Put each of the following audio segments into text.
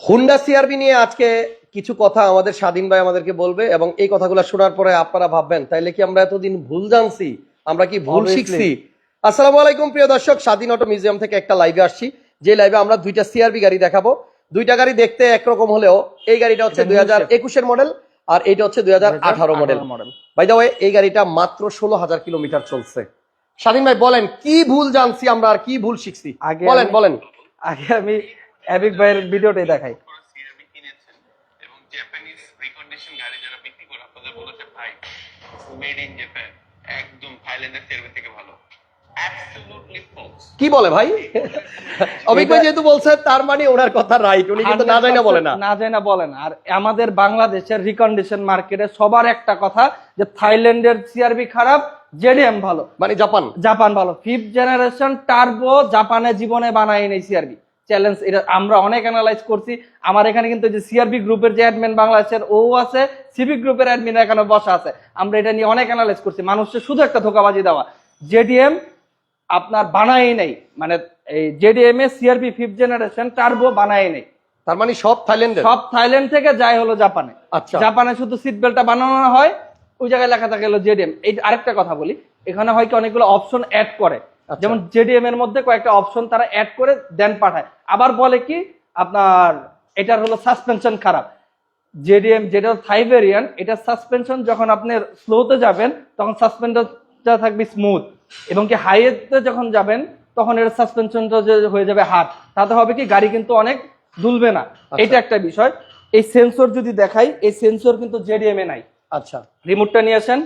Honda CRB নিয়ে আজকে কিছু কথা আমাদের স্বাধীন ভাই আমাদেরকে বলবে এবং এই কথাগুলো শোনার পরে আপনারা ভাববেন তাইলে কি আমরা এতদিন ভুল জানছি? আমরা কি ভুল শিখছি? আসসালামু আলাইকুম প্রিয় দর্শক। স্বাধীন অটো মিউজিয়াম থেকে একটা লাইভে আসছি। যে লাইভে আমরা দুইটা সিআরবি গাড়ি দেখাবো। দুইটা গাড়ি দেখতে একরকম হলেও এই গাড়িটা হচ্ছে দুই হাজার একুশের মডেল আর এইটা হচ্ছে দুই হাজার আঠারো model model by the way এই গাড়িটা মাত্র ষোলো হাজার কিলোমিটার চলছে। স্বাধীন ভাই বলেন কি ভুল জানছি আমরা আর কি ভুল শিখছি? বলেন বলেন। আগে আমি অ্যাবিক ভাইয়ের ভিডিওটাই দেখাই। করা সিআরবি কিনেছেন এবং জাপানিজ রিকন্ডিশন গাড়ি যারা বিক্রি করে আপনাদের বলেছে ভাই মেড ইন জাপান একদম থাইল্যান্ডের সিআরবি থেকে ভালো কি বলে ভাই? ভাই যেহেতু বলছে তার মানে ওনার কথা রাইট উনি কিন্তু না যায় না বলে না। না যায় না বলে না। আর আমাদের বাংলাদেশের রিকন্ডিশন মার্কেটে সবার একটা কথা যে থাইল্যান্ডের সিআরবি খারাপ জেডিএম ভালো। মানে জাপান। জাপান ভালো। ফিফথ জেনারেশন টার্বো জাপানে জীবনে বানায় নেই সিআরবি চ্যালেঞ্জ এটা আমরা অনেক অ্যানালাইজ করছি। আমার এখানে কিন্তু যে সিআরবি গ্রুপের যে অ্যাডমিন বাংলাদেশের ও আছে সিভিক গ্রুপের অ্যাডমিন এখানে বসা আছে। আমরা এটা নিয়ে অনেক অ্যানালাইজ করছি। মানুষের শুধু একটা ধোকাবাজি দেওয়া। জেডিএম আপনার বানাই নেই। মানে এই জেডিএম এ সিআরবি ফিফথ জেনারেশন টার্বো বানাই নেই। তার মানে সব থাইল্যান্ডের? সব থাইল্যান্ড থেকে যায় হলো জাপানে। আচ্ছা। জাপানে শুধু সিট বেল্টটা বানানো হয় ওই জায়গায় লেখা থাকে হলো জেডিএম এই আরেকটা কথা বলি এখানে হয় কি অনেকগুলো অপশন অ্যাড করে। যেমন জেডিএম এর মধ্যে কয়েকটা অপশন তারা অ্যাড করে দেন পাঠায়। আবার বলে কি আপনার এটার হলো সাসপেনশন খারাপ। জেডিএম যেটা থাই ভেরিয়েন্ট এটা সাসপেনশন যখন আপনি স্লোতে যাবেন তখন সাসপেনশনটা থাকবে স্মুথ এবং কি হাইতে যখন যাবেন তখন এর সাসপেনশনটা যে হয়ে যাবে হাত তাতে হবে কি গাড়ি কিন্তু অনেক দুলবে না। এটা একটা বিষয়। এই সেন্সর যদি দেখাই এই সেন্সর কিন্তু জেডিএম এ নাই। আচ্ছা। রিমোটটা নিয়ে আসেন।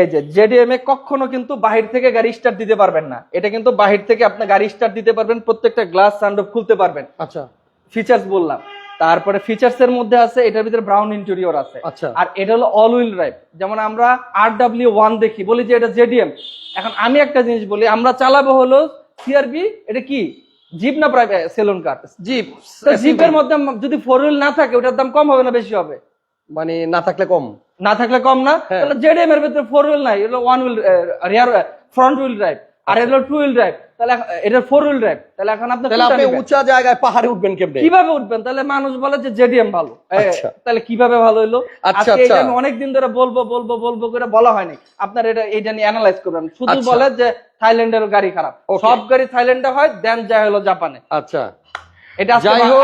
এই যে জেডিএম এ কখনো কিন্তু বাহির থেকে গাড়ি স্টার্ট দিতে পারবেন না। এটা কিন্তু বাহির থেকে আপনি গাড়ি স্টার্ট দিতে পারবেন প্রত্যেকটা গ্লাস সানরুফ খুলতে পারবেন। আচ্ছা। ফিচার্স বললাম। তারপরে ফিচার্স এর মধ্যে আছে এটার ভিতরে ব্রাউন ইন্টেরিয়র আছে। আচ্ছা। আর এটা হলো অল হুইল ড্রাইভ যেমন আমরা আর ডাব্লিউ ওয়ান দেখি বলি যে এটা জেডিএম এখন আমি একটা জিনিস বলি আমরা চালাবো হলো সিআরবি এটা কি? জিপ না প্রাইভেট সেলুন কার জিপ জিপের মধ্যে যদি ফোর হুইল না থাকে ওটার দাম কম হবে না বেশি হবে? মানে না থাকলে কম। না থাকলে কম না? হ্যাঁ। তাহলে জেডিএম এর ভিতরে ফোর হুইল নাই এগুলো one wheel rear front wheel drive আর আচ্ছা। এগুলো টু হুইল ড্রাইভ তাহলে এটা ফোর হুইল ড্রাইভ তাহলে এখন আপনি তাহলে আপনি উঁচা জায়গায় পাহাড়ে উঠবেন কেমনে? কীভাবে উঠবেন? তাহলে মানুষ বলে যে জেডিএম ভালো। আচ্ছা। তাহলে কীভাবে ভালো হইল? আচ্ছা, আচ্ছা। আমি অনেকদিন ধরে বলব বলব বলব করে বলা হয়নি। আপনার এটা এটা নিয়ে অ্যানালাইজ করবেন। শুধু আচ্ছা। বলে যে থাইল্যান্ডের গাড়ি খারাপ। সব গাড়ি থাইল্যান্ডে হয় দেন যায় হলো জাপানে। আচ্ছা। এটা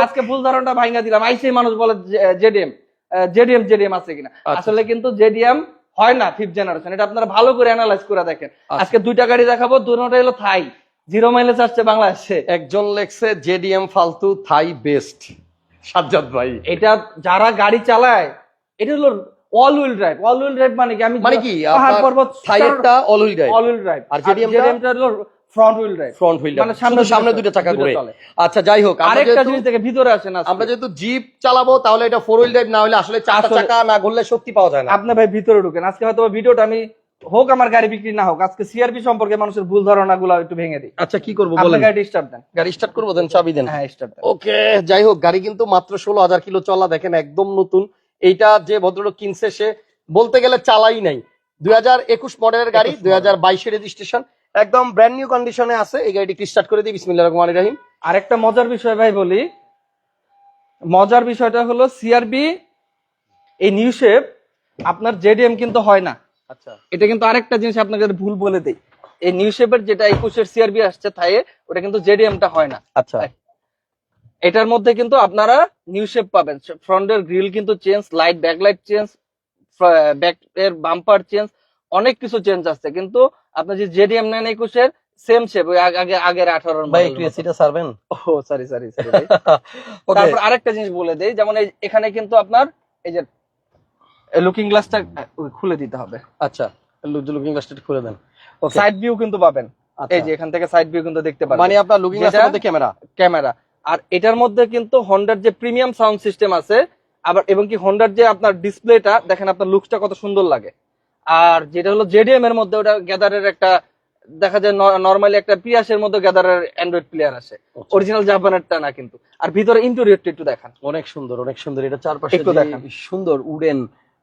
আজকে ভুল ধারণাটা ভাঙা দিলাম। আইসি মানুষ বলে জেডিএম জেডিএম জেডিএম আছে কিনা। আচ্ছা। আসলে কিন্তু জেডিএম হয় না ফিফথ জেনারেশন এটা আপনারা ভালো করে অ্যানালাইজ করে দেখেন। আচ্ছা। আজকে দুইটা গাড়ি দেখাবো দুটোটাই হলো থাই জিরো মাইলেজ আসছে বাংলাদেশে। একজন লেখছে জেডিএম ফালতু থাই বেস্ট সাজ্জাদ ভাই। এটা যারা গাড়ি চালায় এটা হলো all wheel drive all wheel drive মানে কি? আমি মানে কি? পাহাড় পর্বত থাইয়েরটা all wheel drive all wheel drive আর JDM টা? হলো front wheel drive front wheel মানে সামনে সামনে সামনে দুটো দুটো চাকা দুটো আচ্ছা যাই হোক আরেকটা জিনিস দেখে ভিতরে আসেন আজকে। আমরা যেহেতু জিপ চালাবো তাহলে এটা ফোর হুইল ড্রাইভ না হলে আসলে চারটা চাকা না ঘুরলে শক্তি পাওয়া যায় না। আপনি ভাই ভিতরে ঢুকেন। আজকে হয়তো ভিডিওটা আমি হোক আমার গাড়ি বিক্রি না হোক আজকে সিআরপি সম্পর্কে মানুষের ভুল ধারণা গুলো একটু ভেঙে দিই। আচ্ছা কি করব বলেন? গাড়ি স্টার্ট দেন। গাড়ি স্টার্ট করব দেন চাবি দেন। হ্যাঁ স্টার্ট ওকে যাই হোক গাড়ি কিন্তু মাত্র ষোলো হাজার কিলো চলা দেখেন একদম নতুন। এইটা যে ভদ্রলোক কিনছে সে বলতে গেলে চালাই নাই। দুই হাজার একুশ মডেলের গাড়ি দুই হাজার বাইশের রেজিস্ট্রেশন একদম ব্র্যান্ড নিউ কন্ডিশনে আছে। এই গাড়িটি স্টার্ট করে দিই। বিসমিল্লাহ রহমান রাহিম। আরেকটা মজার বিষয় ভাই বলি। মজার বিষয়টা হলো সিআরবি এই নিউ শেপ আপনার জেডিএম কিন্তু হয় না। আচ্ছা। এটা কিন্তু আরেকটা জিনিস আপনাকে ভুল বলে দেই। এই নিউ শেপের যেটা একুশের সিআরবি আসছে থাইয়ে ওটা কিন্তু জেডিএমটা হয় না। আচ্ছা। এটার মধ্যে কিন্তু আপনারা নিউ শেপ পাবেন। ফ্রন্টের গ্রিল কিন্তু change light backlight change back এর বাম্পার চেঞ্জ অনেক কিছু চেঞ্জ আসছে। কিন্তু আপনার যে জেডিএম নেন একুশের সেম শেপ ওই আগে আগে আগের আঠারো ভাই একটু এসিটা সারবেন ও সরি সরি সরি তারপর আরেকটা জিনিস বলে দেই যেমন এখানে কিন্তু আপনার এই যে লুকিং গ্লাসটা খুলে দিতে হবে। আচ্ছা। লুকিং গ্লাসটা খুলে দেন। সাইড ভিউ কিন্তু পাবেন। এই যে এখান থেকে সাইড ভিউ কিন্তু দেখতে পাবেন মানে আপনার লুকিং গ্লাসের মধ্যে ক্যামেরা ক্যামেরা আর এটার মধ্যে কিন্তু হন্ডার যে প্রিমিয়াম সাউন্ড সিস্টেম আছে আবার এবং কি হন্ডার যে আপনার ডিসপ্লেটা দেখেন আপনার লুকসটা কত সুন্দর লাগে। আর যেটা হলো জেডিএম এর মধ্যে ওটা গ্যাদারের একটা দেখা যায় নর্মালি একটা পিয়াসের মধ্যে গ্যাদারের অ্যান্ড্রয়েড প্লেয়ার আছে। অরিজিনাল জাপানেরটা না কিন্তু। আর ভিতরে ইন্টেরিয়রটা একটু দেখান। অনেক সুন্দর অনেক সুন্দর। এটা চারপাশে একটু দেখান। সুন্দর উডেন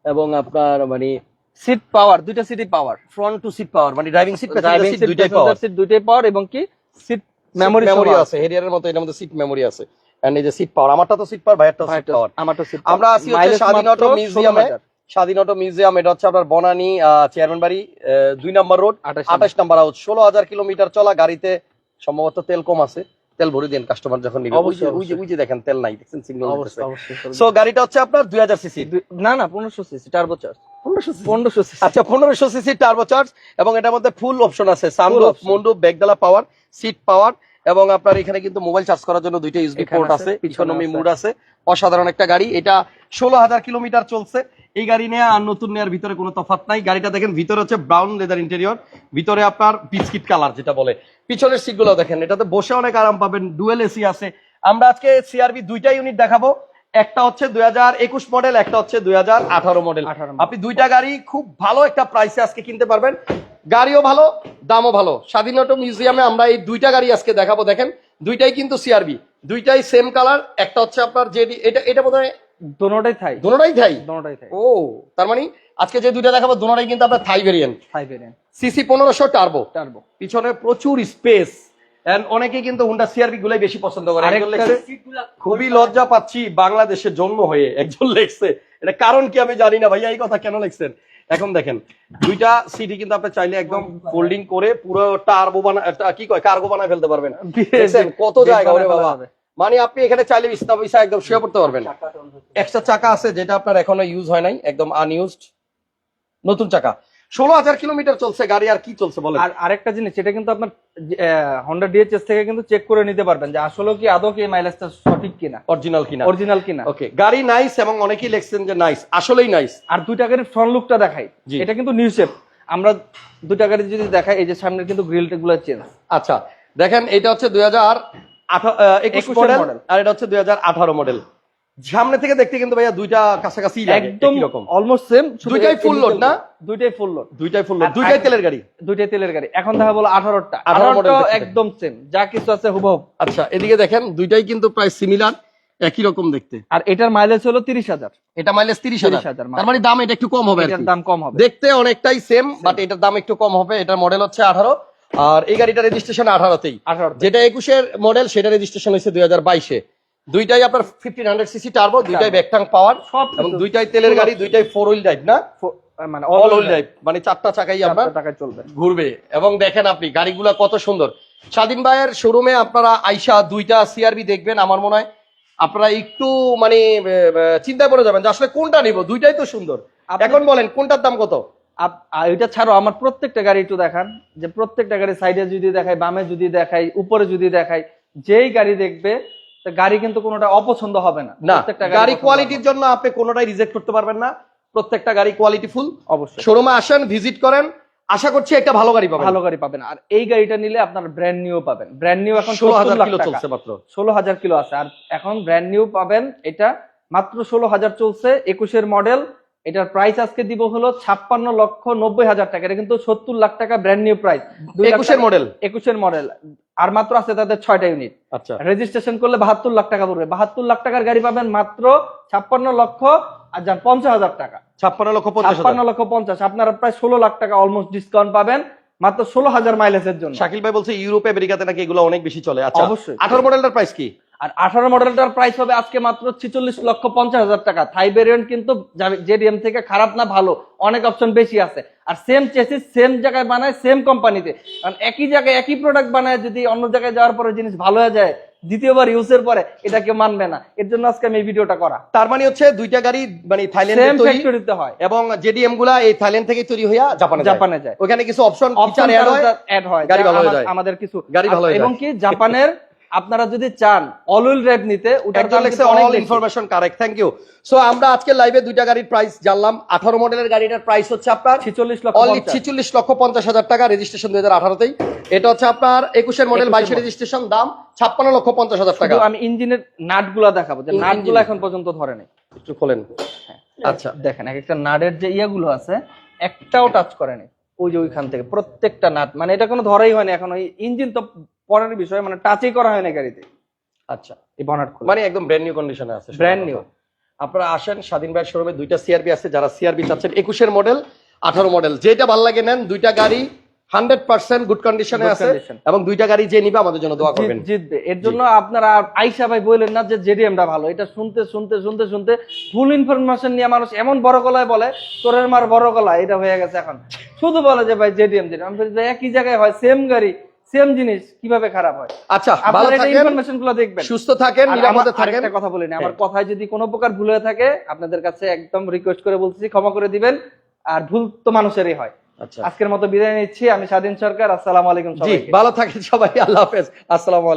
এবং আপনার মানে সিট পাওয়ার দুইটা সিটই power front two seat power মানে driving seat driving seat seat দুইটাই পাওয়ার সিট দুইটাই পাওয়ার এবং কি? সিট মেমোরি মেমোরি আছে। হেরিয়ারের মতো এটার মধ্যে সিট মেমোরি আছে। এন্ড এই যে সিট পাওয়ার আমারটা তো সিট পাওয়ার ভাইয়ারটা সিট পাওয়ার আমারটা সিট আমরা আছি হচ্ছে স্বাধীন অটো মিউজিয়ামে স্বাধীন অটো মিউজিয়াম এটা হচ্ছে আপনার বনানী চেয়ারম্যান বাড়ি দুই নম্বর রোড আঠাশ নম্বর। হাউস। ষোলো হাজার কিলোমিটার চলা গাড়িতে সম্ভবত তেল কম আছে। তেল ভরে দেন কাস্টমার যখন নিবে। ওই যে ওই যে দেখেন তেল নাই দেখছেন সিগন্যাল সো গাড়িটা হচ্ছে আপনার দুই হাজার সিসি দুই- না না পনেরোশো সিসি টার্বো চার্জ পনেরোশো সিসি আচ্ছা পনেরোশো সিসি টার্বো চার্জ এবং এটার মধ্যে ফুল অপশন আছে। সানরুফ। মন্ডুপ ব্যাগডালা পাওয়ার সিট পাওয়ার এবং আপনার এখানে কিন্তু মোবাইল চার্জ করার জন্য দুইটা ইউএসবি পোর্ট আছে, ইকোনমি। মুড আছে। অসাধারণ একটা গাড়ি। এটা ষোলো হাজার কিলোমিটার চলছে। এই গাড়ি নিয়ে আর নতুন নেওয়ার ভিতরে কোনো তফাত নাই। গাড়িটা দেখেন ভিতরে হচ্ছে ব্রাউন লেদার ইন্টেরিয়র ভিতরে আপনার বিস্কিট কালার যেটা বলে। পিছনের সিটগুলো দেখেন এটাতে বসে অনেক আরাম পাবেন। ডুয়েল এসি আছে। আমরা আজকে সিআরবি দুইটা ইউনিট দেখাবো। একটা হচ্ছে দুই হাজার একুশ মডেল একটা হচ্ছে দুই হাজার আঠারো মডেল 18 আপনি দুইটা গাড়ি খুব ভালো একটা প্রাইসে আজকে কিনতে পারবেন। গাড়িও ভালো দামও ভালো। স্বাধীনতা মিউজিয়ামে আমরা এই দুইটা গাড়ি আজকে দেখাবো দেখেন। দুইটাই কিন্তু সিআরবি দুইটাই সেম কালার একটা হচ্ছে আপনার জেডি এটা এটা বোধ হয় দোনোটাই থাই। দুটোটাই থাই? দোনোটাই থাই। ও তার মানে আজকে যে দুইটা দেখাবো দুটোটাই কিন্তু আপনার Thai variant Thai variant CC পনেরোশো টার্বো টার্বো পিছনে প্রচুর স্পেস অনেকে কিন্তু হুন্ডা সিআরবি গুলাই বেশি পছন্দ করে। খুবই লজ্জা পাচ্ছি বাংলাদেশে জন্ম হয়ে। একজন লেখছে এটা কারণ কি আমি জানি না ভাইয়া এই কথা কেন লিখছেন? এখন দেখেন দুইটা সিটি কিন্তু আপনি চাইলে একদম ফোল্ডিং করে পুরো টার্বো বানা কি কয়? কার্গো বানায় ফেলতে পারবেন। কত জায়গা ওরে বাবা। মানে আপনি এখানে চাইলে বিস্তা পয়সা একদম শুয়ে পড়তে পারবেন। এক্সট্রা চাকা আছে যেটা আপনার এখনও ইউজ হয় নাই একদম আনইউজড নতুন চাকা। ষোলো হাজার কিলোমিটার চলছে গাড়ি আর কি চলছে বলেন? আর আরেকটা জিনিস এটা কিন্তু আপনার হন্ডা ডিএচএস থেকে কিন্তু চেক করে নিতে পারবেন যে আসলে কি আদৌ কি মাইলেজটা সঠিক কিনা। অরিজিনাল কিনা। অরিজিনাল কিনা। ওকে গাড়ি নাইস এবং অনেকেই লিখছেন যে নাইস আসলেই নাইস আর দুইটা গাড়ির ফ্রন্ট লুকটা দেখাই। এটা কিন্তু নিউ শেপ আমরা দুইটা গাড়ি যদি দেখাই এই যে সামনে কিন্তু গ্রিলগুলো চেঞ্জ আচ্ছা দেখেন এটা হচ্ছে দুই হাজার একুশ 21 মডেল আর এটা হচ্ছে দুই হাজার আঠারো মডেল সামনে থেকে দেখতে কিন্তু ভাইয়া দুইটা কাছাকাছি একদম অলমোস্ট সেম দুইটাই full load না? দুইটাই ফুল লোড দুইটাই ফুল আর- দুইটাই তেলের গাড়ি? দুইটাই তেলের গাড়ি। এখন দেখা বলো আঠারোটা। 18 আঠারোটা একদম সেম যা কিছু আছে হুবহু। আচ্ছা এদিকে দেখেন দুইটাই কিন্তু প্রায় সিমিলার একই রকম দেখতে। আর এটার মাইলেজ হলো তিরিশ হাজার। এটা মাইলেজ তিরিশ হাজার। 30,000 তার মানে দাম এটা একটু কম হবে এটার দাম কম হবে। দেখতে অনেকটাই সেম বাট এটার দাম একটু কম হবে। এটার মডেল হচ্ছে আঠারো। আর এই গাড়িটা রেজিস্ট্রেশন আঠারোতেই। আঠারো যেটা একুশের মডেল সেটা রেজিস্ট্রেশন হয়েছে দুই হাজার বাইশে। দুইটাই আপনার ফিফটিন হান্ড্রেড সিসি টার্বো দুইটাই ব্যাকটাং পাওয়ার এবং দুইটাই তেলের গাড়ি দুইটাই ফোর হুইল ড্রাইভ না মানে অল হুইল ড্রাইভ মানে চারটা চাকাই আপনার টাকায় চলবে। ঘুরবে। এবং দেখেন আপনি গাড়িগুলা কত সুন্দর। স্বাধীন ভাইয়ের শোরুমে আপনারা আইসা দুইটা সিআরবি দেখবেন আমার মনে হয় আপনারা একটু মানে চিন্তায় পড়ে যাবেন যে আসলে কোনটা নিব? দুইটাই তো সুন্দর। এখন বলেন কোনটার দাম কত? এটা ছাড়াও আমার প্রত্যেকটা গাড়ি একটু দেখান। যে প্রত্যেকটা গাড়ি সাইডে যদি দেখাই বামে যদি দেখাই উপরে যদি দেখাই যেই গাড়ি দেখবে গাড়ি কিন্তু কোনোটা অপছন্দ হবে না। না প্রত্যেকটা গাড়ি কোয়ালিটির জন্য আপনি কোনোটাই রিজেক্ট করতে পারবেন না। প্রত্যেকটা গাড়ি কোয়ালিটি ফুল অবশ্যই। শোরুমে আসেন ভিজিট করেন। আশা করছি একটা ভালো গাড়ি পাবেন। ভালো গাড়ি পাবেন। আর এই গাড়িটা নিলে আপনার ব্র্যান্ড নিউ পাবেন। ব্র্যান্ড নিউ এখন ষোলো হাজার কিলো চলছে মাত্র। ষোলো হাজার কিলো আছে। আর এখন ব্র্যান্ড নিউ পাবেন এটা মাত্র ষোলো হাজার চলছে একুশের মডেল এটার প্রাইস আজকে দিব হলো ছাপ্পান্ন লক্ষ নব্বই হাজার টাকা। এটা কিন্তু সত্তর লাখ টাকা ব্র্যান্ড নিউ প্রাইস একুশের মডেল একুশের মডেল আর মাত্র আছে তাদের ছয়টা ইউনিট আচ্ছা। রেজিস্ট্রেশন করলে বাহাত্তর লাখ টাকা পড়বে। বাহাত্তর লাখ টাকার গাড়ি পাবেন মাত্র ছাপ্পান্ন লক্ষ আর যান পঞ্চাশ হাজার টাকা। ছাপ্পান্ন লক্ষ ছাপ্পান্ন লক্ষ পঞ্চাশ। আপনারা প্রায় ষোলো লাখ টাকা অলমোস্ট ডিসকাউন্ট পাবেন। মাত্র ষোলো হাজার মাইলেজের জন্য। শাকিল ভাই বলছে ইউরোপে আমেরিকাতে নাকি এগুলো অনেক বেশি চলে। আচ্ছা অবশ্যই। আঠারো মডেলটার প্রাইস কি? আর আঠারো মডেলটার প্রাইস হবে আজকে মাত্র ছিচল্লিশ লক্ষ পঞ্চাশ হাজার টাকা। থাই ভেরিয়েন্ট কিন্তু জেডিএম থেকে খারাপ না ভালো। অনেক অপশন বেশি আছে। আর সেম চেসিস সেম জায়গায় বানায় সেম কোম্পানিতে কারণ একই জায়গায় একই প্রোডাক্ট বানায় যদি অন্য জায়গায় যাওয়ার পরে জিনিস ভালো হয়ে যায় দ্বিতীয়বার ইউজের পরে এটা কেউ মানবে না। এর জন্য আজকে আমি এই ভিডিওটা করা। তার মানে হচ্ছে দুইটা গাড়ি মানে থাইল্যান্ডে তৈরি হয়। এবং জেডিএমগুলা এই থাইল্যান্ড থেকে তৈরি হইয়া জাপানে জাপানে যায়। ওখানে কিছু অপশন অপশন অ্যাড হয় হয়। গাড়ি ভালো হয়ে যায়। আমাদের কিছু গাড়ি ভালো হয়ে এবং কি জাপানের আপনারা যদি চান অল হুইল ড্রাইভ নিতে ওটার দাম লেখছে all information correct thank you so আমরা আজকে লাইভে দুইটা গাড়ির প্রাইস জানলাম। আঠারো মডেলের গাড়িটার প্রাইস হচ্ছে আপনার 46 লক্ষ অনলি 50 ছিচল্লিশ লক্ষ পঞ্চাশ হাজার টাকা রেজিস্ট্রেশন দুই হাজার আঠারোতেই। এটা হচ্ছে আপনার একুশের মডেল 21 বাইশের রেজিস্ট্রেশন দাম ছাপ্পান্ন লক্ষ পঞ্চাশ হাজার টাকা। আমি ইঞ্জিনের নাটগুলা দেখাবো যে ইঞ্জিন- নাটগুলো এখন পর্যন্ত ধরে নেই। একটু খোলেন। আচ্ছা। দেখেন এক একটা নাটের যে ইয়াগুলো আছে একটাও টাচ করেনি ওই যে ওইখান থেকে প্রত্যেকটা নাট মানে এটা কোনো ধরাই হয়নি এখন ওই ইঞ্জিন তো পরের বিষয় মানে টাচই করা হয়নি গাড়িতে। আচ্ছা এই বনাট খুলে। মানে একদম ব্র্যান্ড নিউ কন্ডিশনে আছে Brand new। আপনারা আসেন স্বাধীন ভাইয়ের শোরুমে দুইটা সিআরবি আছে যারা সিআরবি চাচ্ছেন একুশের মডেল আঠারো মডেল যেটা ভালো লাগে নেন দুইটা গাড়ি হান্ড্রেড পার্সেন্ট গুড কন্ডিশনে আছে এবং দুইটা গাড়ি যে নিবে আমাদের জন্য দোয়া করবেন। জিত- জিতবে এর জন্য আপনারা আইসা ভাই বললেন না যে জেডিএমটা ভালো। এটা শুনতে শুনতে শুনতে শুনতে ফুল ইনফরমেশন নিয়ে মানুষ এমন বড় গলায় বলে তোরের মার বড় গলা। এটা হয়ে গেছে এখন। শুধু বলে যে ভাই জেডিএম জেডিএম আমি বলি যে একই জায়গায় হয় সেম গাড়ি। সেম জিনিস কীভাবে খারাপ হয়? আচ্ছা ভালো থাকেন ইনফরমেশনগুলো দেখবেন। সুস্থ থাকেন নিরাপদে থাকেন। একটা কথা বলিনি আমার হ্যাঁ। কথায় যদি কোনো প্রকার ভুল হয়ে থাকে আপনাদের কাছে একদম রিকোয়েস্ট করে বলতেছি ক্ষমা করে দিবেন। আর ভুল তো মানুষেরই হয়। আচ্ছা। আজকের মতো বিদায় নিচ্ছি আমি স্বাধীন সরকার আসসালামু আলাইকুম ভালো থাকেন সবাই আল্লাহ হাফেজ আসসালামু আলাইকুম।